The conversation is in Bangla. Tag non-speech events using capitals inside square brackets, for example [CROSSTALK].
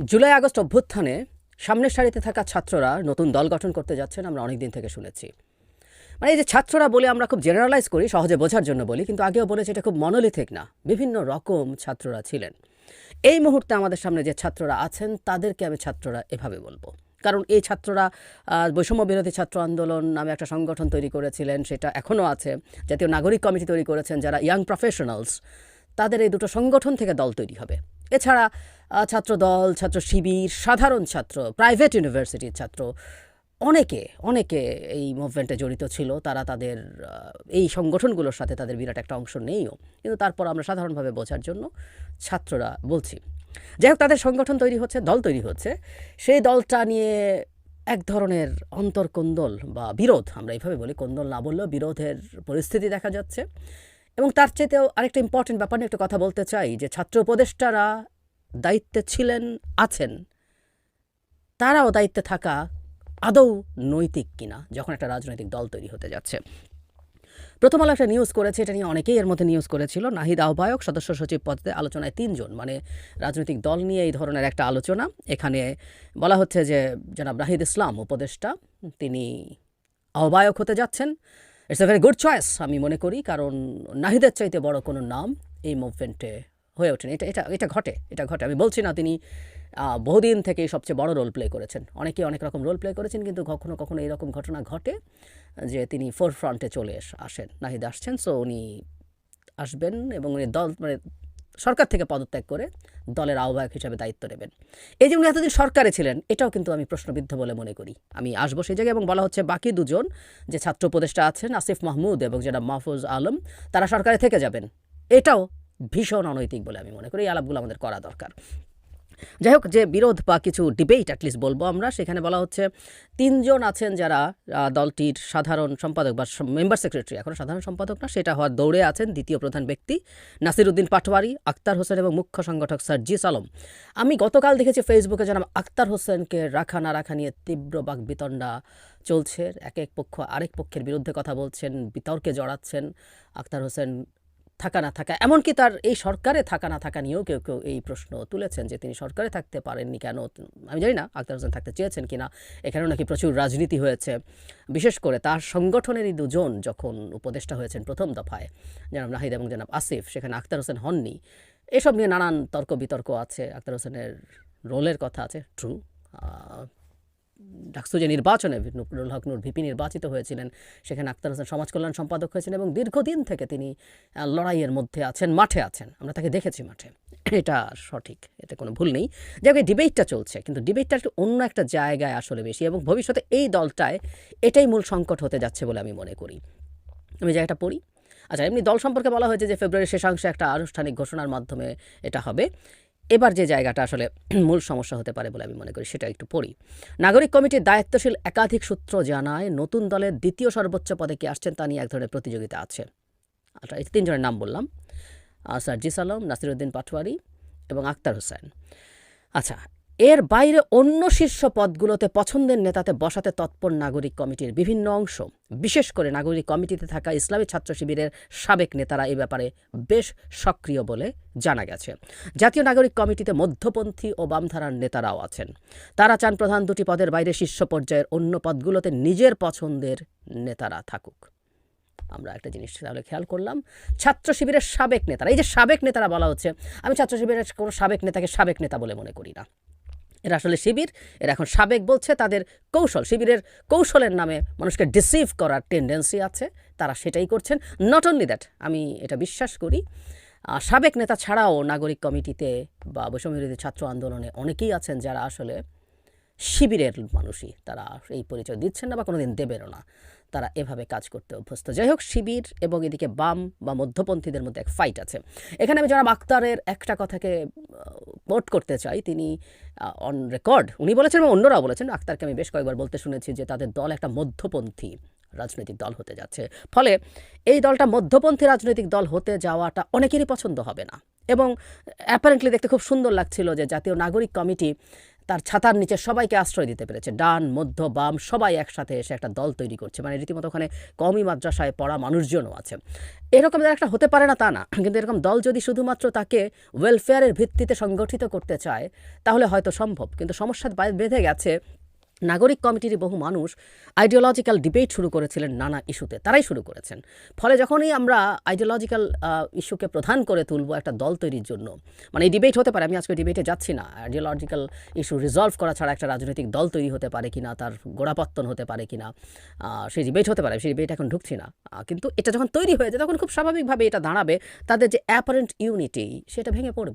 জুলাই আগস্ট অভ্যুত্থানে সামনের সারিতে থাকা ছাত্ররা নতুন দল গঠন করতে যাচ্ছেন আমরা অনেক দিন থেকে শুনেছি। মানে এই যে ছাত্ররা বলে আমরা খুব জেনারেলাইজ করি, সহজে বোঝার জন্য বলি, কিন্তু আগেও বলেছি এটা খুব মনোলিথিক না, বিভিন্ন রকম ছাত্ররা ছিলেন। এই মুহূর্তে আমাদের সামনে যে ছাত্ররা আছেন, তাদেরকে আমি ছাত্ররা এভাবে বলব। কারণ এই ছাত্ররা বৈষম্য বিরোধী ছাত্র আন্দোলন নামে একটা সংগঠন তৈরি করেছিলেন, সেটা এখনও আছে। জাতীয় নাগরিক কমিটি তৈরি করেছেন যারা ইয়াং প্রফেশনালস তাদের এই দুটো সংগঠন থেকে দল তৈরি হবে। এছাড়া আহ, ছাত্র দল ছাত্র শিবির সাধারণ ছাত্র প্রাইভেট ইউনিভার্সিটির ছাত্র। অনেকে অনেকে এই মুভমেন্টে জড়িত ছিল। তারা তাদের এই সংগঠনগুলোর সাথে তাদের বিরাট একটা অংশ নেইও। কিন্তু তারপর আমরা সাধারণভাবে বোঝার জন্য ছাত্ররা বলছি। যাই হোক তাদের সংগঠন তৈরি হচ্ছে দল তৈরি হচ্ছে। সেই দলটা নিয়ে এক ধরনের অন্তর্কোন্দল বা বিরোধ আমরা এইভাবে বলি কোন্দল না বললেও বিরোধের পরিস্থিতি দেখা যাচ্ছে। এবং তার চেয়েতেও আরেকটা ইম্পর্টেন্ট ব্যাপার নিয়ে একটু কথা বলতে চাই যে ছাত্র উপদেষ্টারা দায়িত্বে ছিলেন, আছেন। তারাও দায়িত্বে থাকা আদৌ নৈতিক কিনা, যখন একটা রাজনৈতিক দল তৈরি হতে যাচ্ছে। প্রথম আলো একটা নিউজ করেছে, এটা নিয়ে অনেকেই এর মধ্যে নিউজ করেছিল। নাহিদ আহ্বায়ক, সদস্য সচিব পদে আলোচনায় তিনজন মানে রাজনৈতিক দল নিয়ে এই ধরনের একটা আলোচনা। এখানে বলা হচ্ছে যে, জনাব নাহিদ ইসলাম, উপদেষ্টা, তিনি আহ্বায়ক হতে যাচ্ছেন। It's a very good choice আমি মনে করি, কারণ নাহিদের চাইতে বড় কোনো নাম এই মুভমেন্টে হয়ে ওঠেন। এটা এটা এটা ঘটে এটা ঘটে। আমি বলছি না তিনি বহুদিন থেকেই সবচেয়ে বড় রোল প্লে করেছেন। অনেকে অনেক রকম রোল প্লে করেছেন, কিন্তু কখনো কখনো এরকম ঘটনা ঘটে যে তিনি ফোর ফ্রন্টে চলে আসেন, নাহিদ আসছেন সো উনি আসবেন এবং উনি দল মানে সরকার থেকে পদত্যাগ করে দলের আহ্বায়ক হিসাবে দায়িত্ব নেবেন। এই যে উনি এতদিন সরকারে ছিলেন, এটাও কিন্তু আমি প্রশ্নবিদ্ধ বলে মনে করি। আমি আসব সেই জায়গায় এবং বলা হচ্ছে বাকি দুজন যে ছাত্র উপদেষ্টা আছেন, আসিফ মাহমুদ এবং যেটা মাহফুজ আলম, তারা সরকারে থেকে যাবেন। এটাও ভীষণ অনৈতিক বলে আমি মনে করি। এই আলাপগুলো আমাদের করা দরকার। যাই হোক, যে বিরোধ বা কিছু ডিবেট অ্যাটলিস্ট বলব আমরা, সেখানে বলা হচ্ছে তিনজন আছেন যারা দলটির সাধারণ সম্পাদক বা মেম্বার সেক্রেটারি এখন সাধারণ সম্পাদক না, সেটা হওয়ার দৌড়ে আছেন দ্বিতীয় প্রধান ব্যক্তি নাসির উদ্দিন পাটওয়ারি আক্তার হোসেন এবং মুখ্য সংগঠক সার্জিস আলম। আমি গতকাল দেখেছি ফেসবুকে জানাম আক্তার হোসেনকে রাখা না রাখা নিয়ে তীব্র বাক বিতণ্ডা চলছে। এক এক পক্ষ আরেক পক্ষের বিরুদ্ধে কথা বলছেন, বিতর্কে জড়াচ্ছেন আক্তার হোসেন থাকা না থাকা, এমনকি তার এই সরকারে থাকা না থাকা নিয়েও কেউ কেউ এই প্রশ্ন তুলেছেন যে তিনি সরকারে থাকতে পারেননি কেন, আমি জানি না আক্তার হোসেন থাকতে চেয়েছেন কিনা, এখানেও নাকি প্রচুর রাজনীতি হয়েছে। বিশেষ করে তার সংগঠনেরই দুজন যখন উপদেষ্টা হয়েছেন প্রথম দফায়, জনাব নাহিদ এবং জনাব আসিফ, সেখানে আক্তার হোসেন হননি। এসব নিয়ে নানান তর্ক বিতর্ক আছে আক্তার হোসেনের রোলের কথা আছে ট্রু ডাকসু যে নির্বাচনে নুরুল হক নূর ভিপি নির্বাচিত হয়েছিলেন। সেখানে আক্তার হোসেন সমাজ কল্যাণ সম্পাদক হয়েছেন এবং দীর্ঘদিন থেকে তিনি লড়াইয়ের মধ্যে আছেন, মাঠে আছেন। আমরা তাকে দেখেছি মাঠে। এটা সঠিক, এতে কোনো ভুল নেই। যাকে ডিবেটটা চলছে, কিন্তু ডিবেটটা একটু অন্য একটা জায়গায় আসলে বেশি এবং ভবিষ্যতে এই দলটায় এটাই মূল সংকট হতে যাচ্ছে বলে আমি মনে করি। আমি জায়গাটা পড়ি। আচ্ছা এমনি দল সম্পর্কে বলা হয়েছে যে ফেব্রুয়ারির শেষাংশে একটা আনুষ্ঠানিক ঘোষণার মাধ্যমে এটা হবে। এবার যে জায়গাটা আসলে [CLEARS THROAT] মূল সমস্যা হতে পারে বলে আমি মনে করি, সেটা একটু পড়ি। নাগরিক কমিটির দায়িত্বশীল একাধিক সূত্র জানায়, নতুন দলের দ্বিতীয় সর্বোচ্চ পদে কে আসছেন তা নিয়ে এক ধরনের প্রতিযোগিতা আছে। আচ্ছা এই তিনজনের নাম বললাম। স্যার সার্জিস আলম, নাসিরুদ্দিন পাটওয়ারি এবং আক্তার হোসেন। আচ্ছা এর বাইরে অন্য শীর্ষ পদগুলোতে পছন্দের নেতাতে বসাতে তৎপর নাগরিক কমিটির বিভিন্ন অংশ। বিশেষ করে নাগরিক কমিটিতে থাকা ইসলামী ছাত্র শিবিরের সাবেক নেতারা এই ব্যাপারে বেশ সক্রিয় বলে জানা গেছে। জাতীয় নাগরিক কমিটিতে মধ্যপন্থী ও বামধারার নেতারাও আছেন। তারা চান প্রধান দুটি পদের বাইরে শীর্ষ পর্যায়ের অন্য পদগুলোতে নিজের পছন্দের নেতারা থাকুক। আমরা একটা জিনিস তাহলে খেয়াল করলাম, ছাত্র শিবিরের সাবেক নেতারা, এই যে সাবেক নেতারা বলা হচ্ছে, আমি ছাত্র শিবিরের কোনো সাবেক নেতাকে সাবেক নেতা বলে মনে করি না। এরা আসলে শিবির, এরা এখন সাবেক বলছে তাদের কৌশল। শিবিরের কৌশলের নামে মানুষকে ডিসিভ করার টেন্ডেন্সি আছে, তারা সেটাই করছেন। নট অনলি দ্যাট আমি এটা বিশ্বাস করি সাবেক নেতা ছাড়াও নাগরিক কমিটিতে বা বৈষম্যবিরোধী ছাত্র আন্দোলনে অনেকেই আছেন যারা আসলে শিবিরের মানুষই। তারা এই পরিচয় দিচ্ছেন না বা কোনোদিন দেবেনও না। তারা এভাবে কাজ করতে অভ্যস্ত। যাই হোক, শিবির এবং এদিকে বাম বা মধ্যপন্থীদের মধ্যে এক ফাইট আছে। এখানে আমি জনাব আক্তারের একটা কথাকে কোট করতে চাই। তিনি অন রেকর্ড উনি বলেছেন এবং অন্যরাও বলেছেন। আক্তারকে আমি বেশ কয়েকবার বলতে শুনেছি যে তাদের দল একটা মধ্যপন্থী রাজনৈতিক দল হতে যাচ্ছে। ফলে এই দলটা মধ্যপন্থী রাজনৈতিক দল হতে যাওয়াটা অনেকেরই পছন্দ হবে না। এবং অ্যাপারেন্টলি দেখতে খুব সুন্দর লাগছিল যে জাতীয় নাগরিক কমিটি তার ছাতার নিচে সবাইকে আশ্রয় দিতে পেরেছে। ডান, মধ্য, বাম সবাই একসাথে এসে একটা দল তৈরি করছে। মানে রীতিমতো ওখানে কমই মাদ্রাসায় পড়া মানুষজনও আছে। এরকম একটা হতে পারে না তা না। কিন্তু এরকম দল যদি শুধুমাত্র তাকে ওয়েলফেয়ারের ভিত্তিতে সংগঠিত করতে চায়, তাহলে হয়তো সম্ভব। কিন্তু সমস্যা বেঁধে গেছে নাগরিক কমিটির বহু মানুষ আইডিওলজিক্যাল ডিবেট শুরু করেছিলেন নানা ইস্যুতে। তারাই শুরু করেছেন। ফলে যখনই আমরা আইডিওলজিক্যাল ইস্যুকে প্রধান করে তুলব একটা দল তৈরির জন্য মানে এই ডিবেট হতে পারে আমি আজকে ডিবেটে যাচ্ছি না আইডিওলজিক্যাল ইস্যু রিজলভ করা ছাড়া একটা রাজনৈতিক দল তৈরি হতে পারে কিনা তার গোড়াপত্তন হতে পারে কিনা আহ, সেই ডিবেট হতে পারে সেই ডিবেট এখন ঢুকছি না। কিন্তু এটা যখন তৈরি হয়ে যায় তখন খুব স্বাভাবিকভাবে এটা দাঁড়াবে তাদের যে অ্যাপারেন্ট ইউনিটি সেটা ভেঙে পড়বে।